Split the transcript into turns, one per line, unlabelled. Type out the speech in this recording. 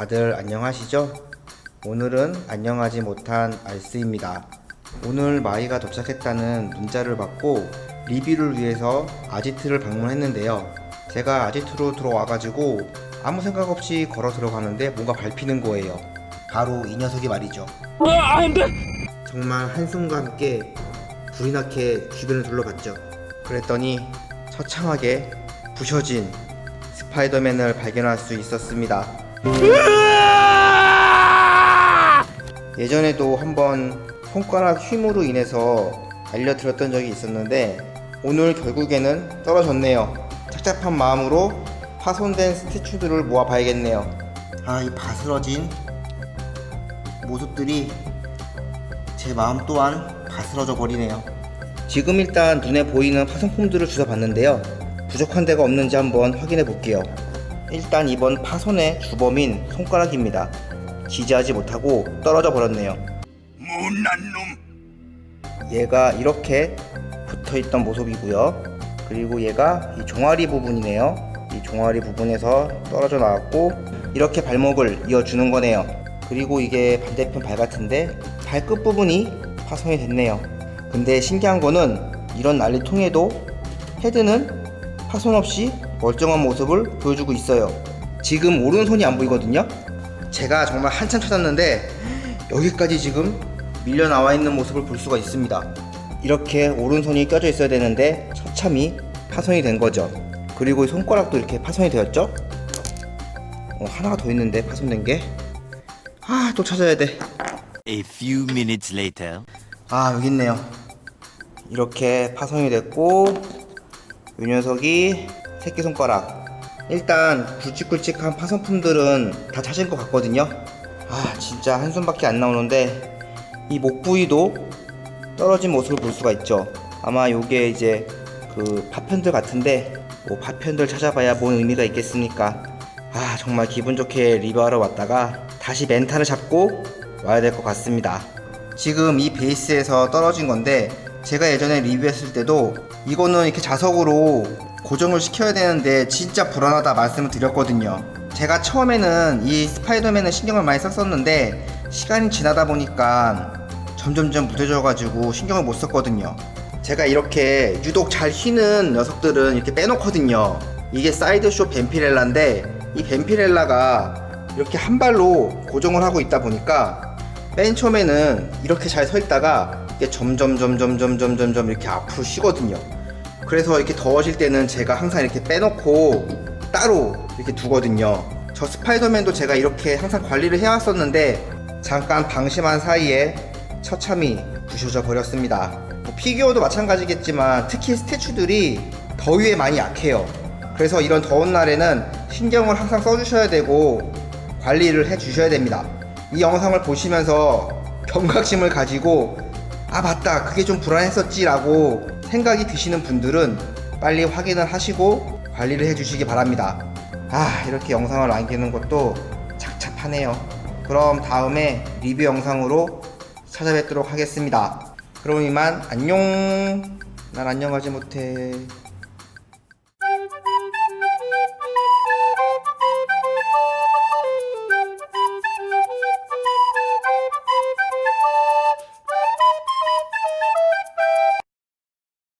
다들 안녕하시죠? 오늘은 안녕하지 못한 알스입니다. 오늘 마이가 도착했다는 문자를 받고 리뷰를 위해서 아지트를 방문했는데요. 제가 아지트로 들어와가지고 아무 생각 없이 걸어 들어가는데 뭔가 밟히는 거예요. 바로 이 녀석이 말이죠. 정말 한숨과 함께 불이 나게 주변을 둘러봤죠. 그랬더니 처참하게 부셔진 스파이더맨을 발견할 수 있었습니다. 예전에도 한번 손가락 휘무로 인해서 알려드렸던 적이 있었는데 오늘 결국에는 떨어졌네요. 착잡한 마음으로 파손된 스태츄들을 모아봐야겠네요. 아, 이 바스러진 모습들이 제 마음 또한 바스러져 버리네요. 지금 일단 눈에 보이는 파손품들을 주워봤는데요. 부족한 데가 없는지 한번 확인해 볼게요. 일단 이번 파손의 주범인 손가락입니다. 지지하지 못하고 떨어져 버렸네요.
못난 놈.
얘가 이렇게 붙어 있던 모습이고요. 그리고 얘가 이 종아리 부분이네요. 이 종아리 부분에서 떨어져 나왔고 이렇게 발목을 이어주는 거네요. 그리고 이게 반대편 발 같은데 발끝 부분이 파손이 됐네요. 근데 신기한 거는 이런 난리통에도 헤드는 파손 없이 멀쩡한 모습을 보여주고 있어요. 지금 오른손이 안 보이거든요. 제가 정말 한참 찾았는데 여기까지 지금 밀려 나와 있는 모습을 볼 수가 있습니다. 이렇게 오른손이 껴져 있어야 되는데 처참히 파손이 된 거죠. 그리고 이 손가락도 이렇게 파손이 되었죠. 어, 하나가 더 있는데 파손된 게. 아, 또 찾아야 돼.
A few minutes later.
아, 여기 있네요. 이렇게 파손이 됐고, 이 녀석이 새끼손가락. 일단 굵직굵직한 파손품들은 다 찾은 것 같거든요. 아, 진짜 한숨밖에 안 나오는데, 이 목 부위도 떨어진 모습을 볼 수가 있죠. 아마 요게 이제 그 파편들 같은데, 뭐 파편들 찾아봐야 뭔 의미가 있겠습니까? 아, 정말 기분 좋게 리뷰하러 왔다가 다시 멘탈을 잡고 와야 될 것 같습니다. 지금 이 베이스에서 떨어진 건데 제가 예전에 리뷰했을 때도 이거는 이렇게 자석으로 고정을 시켜야 되는데 진짜 불안하다 말씀을 드렸거든요. 제가 처음에는 이 스파이더맨을 신경을 많이 썼었는데 시간이 지나다 보니까 점점점 무뎌져가지고 신경을 못 썼거든요. 제가 이렇게 유독 잘 휘는 녀석들은 이렇게 빼놓거든요. 이게 사이드쇼 벤피렐라인데 이 벤피렐라가 이렇게 한 발로 고정을 하고 있다 보니까 맨 처음에는 이렇게 잘 서 있다가 이게 점점 점점 점점 점점 이렇게 앞으로 쉬거든요. 그래서 이렇게 더워질 때는 제가 항상 이렇게 빼놓고 따로 이렇게 두거든요. 저 스파이더맨도 제가 이렇게 항상 관리를 해왔었는데 잠깐 방심한 사이에 처참히 부셔져 버렸습니다. 뭐 피규어도 마찬가지겠지만 특히 스태츄들이 더위에 많이 약해요. 그래서 이런 더운 날에는 신경을 항상 써주셔야 되고 관리를 해주셔야 됩니다. 이 영상을 보시면서 경각심을 가지고 아 맞다 그게 좀 불안했었지라고 생각이 드시는 분들은 빨리 확인을 하시고 관리를 해주시기 바랍니다. 아 이렇게 영상을 남기는 것도 착잡하네요. 그럼 다음에 리뷰 영상으로 찾아뵙도록 하겠습니다. 그럼 이만 안녕. 난 안녕하지 못해.